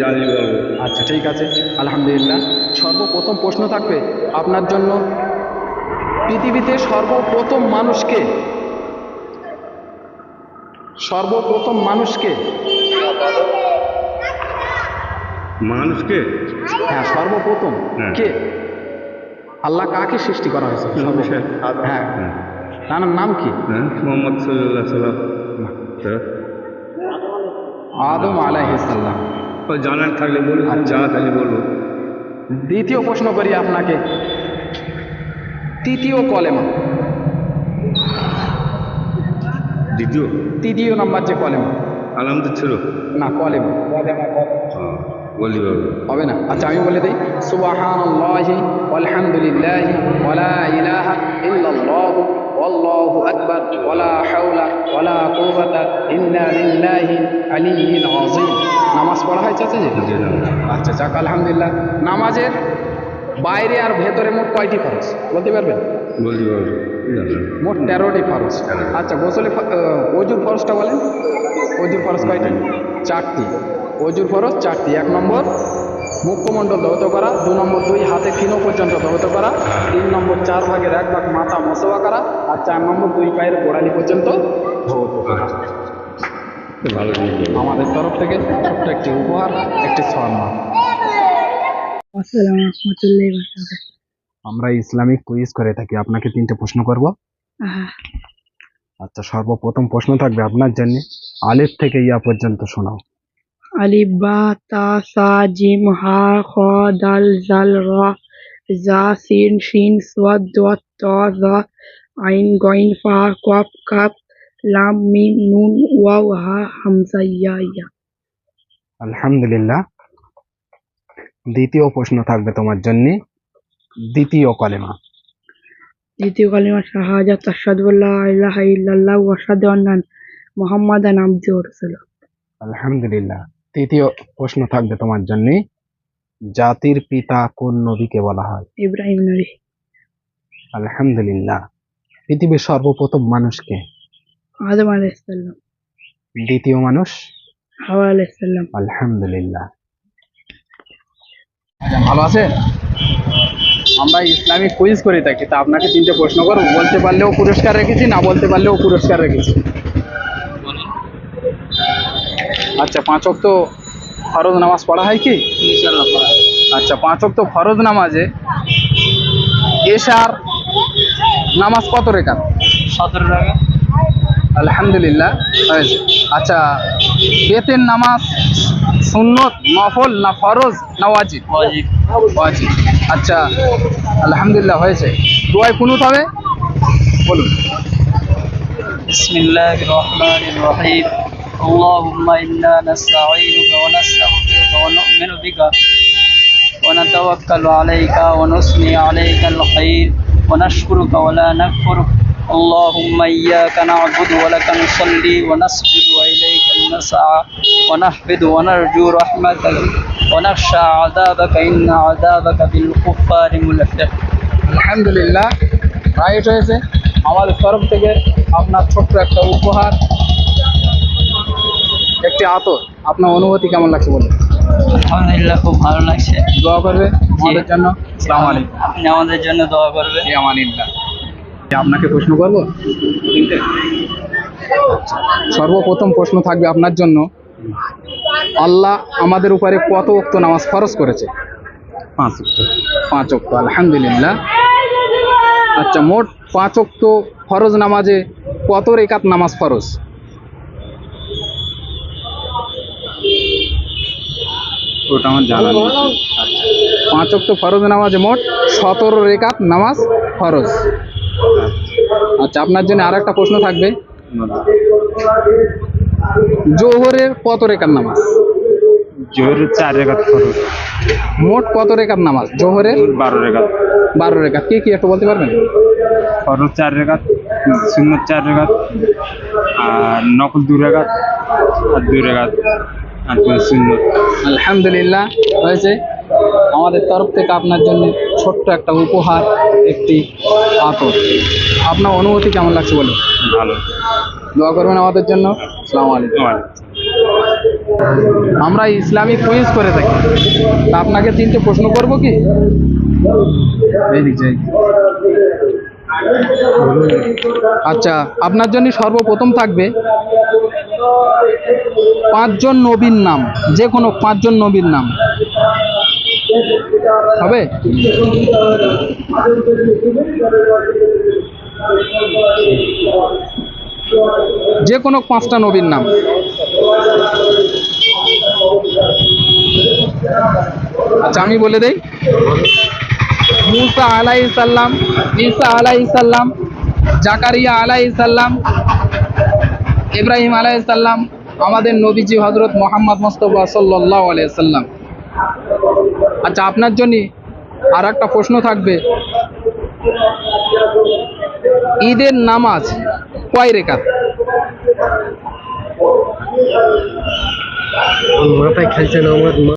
জানি বলব আচ্ছা ঠিক আছে। আলহামদুলিল্লাহ। সর্বপ্রথম প্রশ্ন থাকবে আপনার জন্য পৃথিবীতে সর্বপ্রথম মানুষকে সর্বপ্রথম মানুষকে মানুষকে? হ্যাঁ সর্বপ্রথম হ্যাঁ। কে? আল্লাহ কাকে সৃষ্টি করা হয়েছে? হ্যাঁ। তার নাম কি? হ্যাঁ মোহাম্মদ সাল্লাহ সাল্লাম আদম আলাইহিসাল্লাম জানার থাকলে বলুন আর জানা থাকলে বলব দ্বিতীয় প্রশ্ন করি আপনাকে। তৃতীয় কলেমা। দ্বিতীয়? তৃতীয় নাম্বার যে কলেমা। আলহামদুল ছিল না কলেমা। হ্যাঁ, বলি বাবু হবে না। আচ্ছা আমি বলে দিই। সুবহানাল্লাহি আলহামদুলিল্লাহি ইলাহা ইল্লাল্লাহু। ওয়াল্লাহু আকবার ওয়ালা হাওলা ওয়ালা কুওয়াতা ইল্লা বিল্লাহি আলিয়্যিল আযীম। নামাজ পড়া হয় চাচা জি? আচ্ছা যাক আলহামদুলিল্লাহ। নামাজের বাইরে আর ভেতরে মোট কয়টি ফরজ? বলতে পারবেন? বলি বাবু মোট তেরোটি ফরজ। আচ্ছা গোসলে অজুর ফরজটা বলেন। অজুর ফরজ কয়টি? চারটি। অজুর ফরজ চারটি। এক নম্বর? মুখমণ্ডল ধৌত করা দু নম্বর দুই হাতে ফিনো পর্যন্ত ধৌত করা তিন নম্বর চার ভাগের এক ভাগ মাথা মশোয়া করা আর চার নম্বর দুই পায়ের গোড়ালি পর্যন্ত করা। আমাদের তরফ থেকে ছোট্ট একটি উপহার একটি আমরা ইসলামিক কুইজ করে থাকি আপনাকে তিনটে প্রশ্ন করব। আচ্ছা সর্বপ্রথম প্রশ্ন থাকবে আপনার জন্য। আলিফ থেকে ইয়া পর্যন্ত শোনাও। আলিফ বা তা সা জিম হা খ দাল জাল র জা সিন শিন সাদ দাত ত জা আইন গইন ফা কফ কাফ লাম মিম নুন ওয়াও হা হামজা ইয়া ইয়া আলহামদুলিল্লাহ। দ্বিতীয় প্রশ্ন থাকবে তোমার জন্য। দ্বিতীয় কলেমা। দ্বিতীয় কলেমা শাহাদাত আশহাদু আল্লা ইলাহা ইল্লাল্লাহ ওয়া আশহাদু আন্না মুহাম্মাদান আবদুহু ওয়া রাসূলুহু। আলহামদুলিল্লাহ। তৃতীয় প্রশ্ন থাকবে তোমার জন্য। জাতির পিতা কোন নবীকে বলা হয়? ইব্রাহিম নবী। আলহামদুলিল্লাহ। পৃথিবীর সর্বপ্রথম মানুষকে আদম আলাইহিস সালাম। দ্বিতীয় মানুষ? হাওয়া আলাইহিস আলহামদুলিল্লাহ। ভালো আছে? আমরা ইসলামিক কুইজ করে থাকি তা আপনাকে তিনটে প্রশ্ন করব। বলতে পারলেও পুরস্কার রেখেছি না বলতে পারলেও পুরস্কার রেখেছি। আচ্ছা পাঁচ তো ফরজ নামাজ পড়া হয় কি? আচ্ছা পাঁচ তো ফরজ নামাজে এশার নামাজ কত রেখা সতেরো টাকা। আলহামদুলিল্লাহ হয়েছে। আচ্ছা বেতের নামাজ সুন্নত নফল না ফরজ না ওয়াজিব? ওয়াজিদ আচ্ছা আলহামদুলিল্লাহ হয়েছে। দোয়ায় কুনুত হবে? বলুন। বিসমিল্লাহির রহিম। اللهم إنا نستعينك ونستغفرك ونؤمن بك ونتوكل عليك ونثني عليك الخير ونشكرك ولا نكفرك اللهم إياك نعبد ولك نصلي ونسجد وإليك نسعى ونحفد ونرجو رحمتك ونخشى عذابك إن عذابك بالكفار ملحق আলহামদুলিল্লাহ রাইট হয়েছে আমাদের তরফ থেকে আপনার ছোট্ট একটা উপহার একটি আতর আপনার অনুভূতি কেমন লাগছে বলুন? আলহামদুলিল্লাহ খুব ভালো লাগছে। দোয়া করবে আমাদের জন্য? সালাম আলাইকুম। আপনি আমাদের জন্য দোয়া করবেন। জি, আমানিল্লাহ আপনাকে প্রশ্ন করব? সর্বপ্রথম প্রশ্ন থাকবে আপনার জন্য। আল্লাহ আমাদের উপরে কত ওক্ত নামাজ ফরজ করেছে? পাঁচ পাঁচ ওক্ত আলহামদুলিল্লাহ। আচ্ছা মোট পাঁচ ওক্ত ফরজ নামাজে কত রেখাত নামাজ ফরজ? ওটা আমার জানা নেই। পাঁচ ওক্ত ফরজ নামাজে মোট সতেরো রেখাত নামাজ ফরজ। আচ্ছা আপনার জন্য আর একটা প্রশ্ন থাকবে। জোহরের কত রেখার নামাজ? জোর চার রেখাত খরচ মোট কত রেখার নামাজ? জোহরের বারো রেখাত। বারো রেখাত। কি কি একটু বলতে পারবেন? খরচ চার রেখাত শূন্য চার রেখাত আর নকল দু রেখাত আর দুই রেখাত। আলহামদুলিল্লাহ হয়েছে আমাদের তরফ থেকে আপনার জন্য ছোট্ট একটা উপহার একটি আতর আপনার অনুভূতি কেমন লাগছে বলুন? ভালো। দোয়া করবেন আমাদের জন্য। আসসালামু আলাইকুম। আমরা ইসলামিক কুইজ করে থাকি। আপনাকে তিনটে প্রশ্ন করব কি? আচ্ছা আপনার জন্য সর্বপ্রথম থাকবে পাঁচজন নবীর নাম, যে কোনো পাঁচজন নবীর নাম। হবে? যে কোনো পাঁচটা নবীর নাম। আচ্ছা আমি বলে দেই। মুসা আলাই সাল্লাম ঈসা আলাই সাল্লাম জাকারিয়া আলাই সাল্লাম ইব্রাহিম আলাই সাল্লাম আমাদের নবীজি হজরত মোহাম্মদ মোস্তফা সাল্লাহ আলাই সাল্লাম। আচ্ছা আপনার জন্য আর একটা প্রশ্ন থাকবে। ঈদের নামাজ কয় রেখাত? মাথায় আমার